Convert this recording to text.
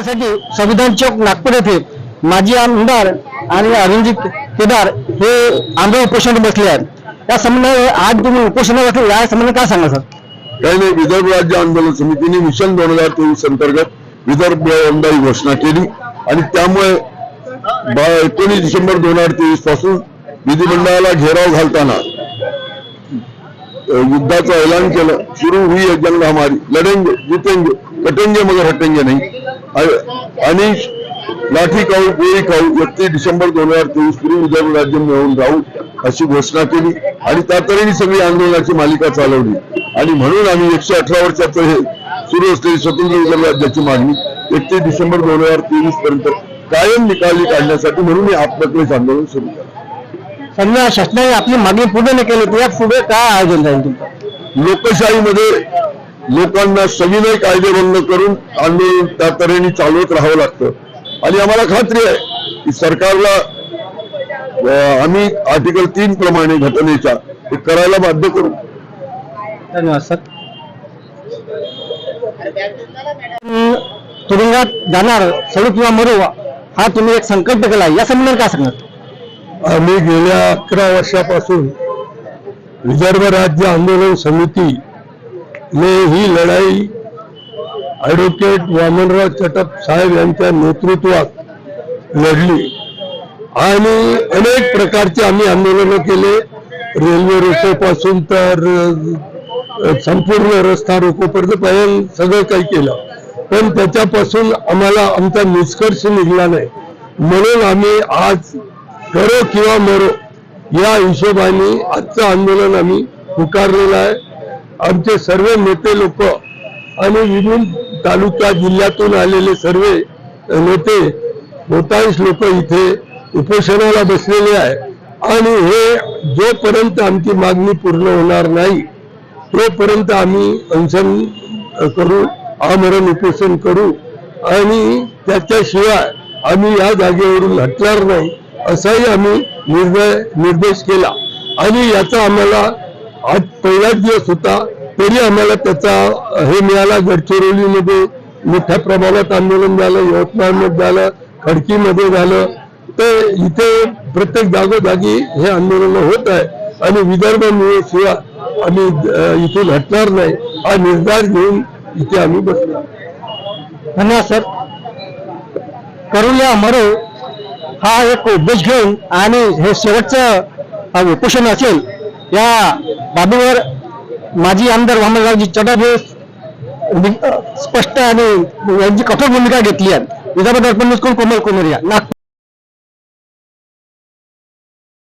करण्यासाठी संविधान चौक नागपूर येथे माजी आमदार आणि अरुणजित केदार हे आंदोलन उपोषण बसले आहेत. या संबंधाने आज तुम्ही उपोषणाला बसले या संबंधाने काय सांगा सर? काही नाही विदर्भ राज्य आंदोलन समितीने मिशन दोन हजार तेवीस अंतर्गत विदर्भ आमदार घोषणा केली आणि त्यामुळे एकोणीस डिसेंबर दोन हजार तेवीसपासून विधिमंडळाला घेराव घालताना युद्धाचं ऐलान केलं. सुरू हुई है जंग हमारी. लढेंगे जितेंगे कटेंगे मगर हटेंगे नाही. आणि लाठी खाऊ गोळी खाऊ एकतीस डिसेंबर दोन हजार तेवीस पूर्वी विदर्भ राज्य मिळवून राहू अशी घोषणा केली. आणि त्या तऱ्हेने सगळी आंदोलनाची मालिका चालवली. आणि म्हणून आम्ही एकशे अठरा वर्षाचं हे सुरू असलेली स्वतंत्र विदर्भ राज्याची मागणी एकतीस डिसेंबर दोन हजार तेवीस पर्यंत कायम निकाली काढण्यासाठी म्हणून हे आपल्याकडे आंदोलन सुरू केलं. समजा शासनाने आपली मागणी पूर्ण नाही केली. तर या पुढे काय आयोजन राहील तुमचं? लोकशाहीमध्ये लोकांना सविनय कायदेभंग करून आंदोलन त्या तऱ्हेने चालवत राहावं लागतं. आणि आम्हाला खात्री आहे की सरकारला आम्ही आर्टिकल तीन प्रमाणे घटनेच्या हे करायला बाध्य करू. धन्यवाद सर. तुरुंगात जाणार सडू किंवा मरू हा तुम्ही एक संकल्प केला या संबंधाने काय सांगणार? आम्ही गेल्या अकरा वर्षापासून विदर्भ राज्य आंदोलन समिती ने ही लढाई ॲडव्होकेट वामनराव चटप साहेब यांच्या नेतृत्वात लढली. आणि अनेक प्रकारचे आम्ही आंदोलनं केले. रेल्वे रोकोपासून तर संपूर्ण रस्ता रोकोपर्यंत पर्यंत सगळं काही केलं. पण त्याच्यापासून आम्हाला आमचा निष्कर्ष निघला नाही. म्हणून आम्ही आज करो किंवा मरो या हिशोबाने आजचं आंदोलन आम्ही पुकारलेलं आहे. आमचे सर्व नेते लोक आणि विविध तालुका जिल्ह्यातून आलेले सर्व नेते बहुतांश लोक इथे उपोषणाला बसलेले आहे आणि हे जोपर्यंत आमची मागणी पूर्ण होणार नाही तोपर्यंत आम्ही अनशन करू आमरण उपोषण करू आणि त्याच्याशिवाय आम्ही या जागेवरून हटणार नाही असाही आम्ही निर्णय निर्देश केला. आणि याचा आम्हाला आज पहिलाच दिवस होता तरी आम्हाला त्याचा हे मिळाला गडचिरोलीमध्ये मोठ्या प्रमाणात आंदोलन झालं यवतमाळमध्ये झालं खडकीमध्ये झालं. तर इथे प्रत्येक जागोजागी हे आंदोलन होत आहे. आणि विदर्भ शिवाय आम्ही इथून हटणार नाही हा निर्धार घेऊन इथे आम्ही बसलो. धन्यवाद सर. करुल्या मरो हा एक उद्देश घेऊन आणि हे शेवटचं उपोषण असेल या बाबीवर माजी आमदार वामनरावजी चटप हे स्पष्ट आणि यांची कठोर भूमिका घेतली आहे. विधान दर्पण कोमल कोमरिया नागपूर.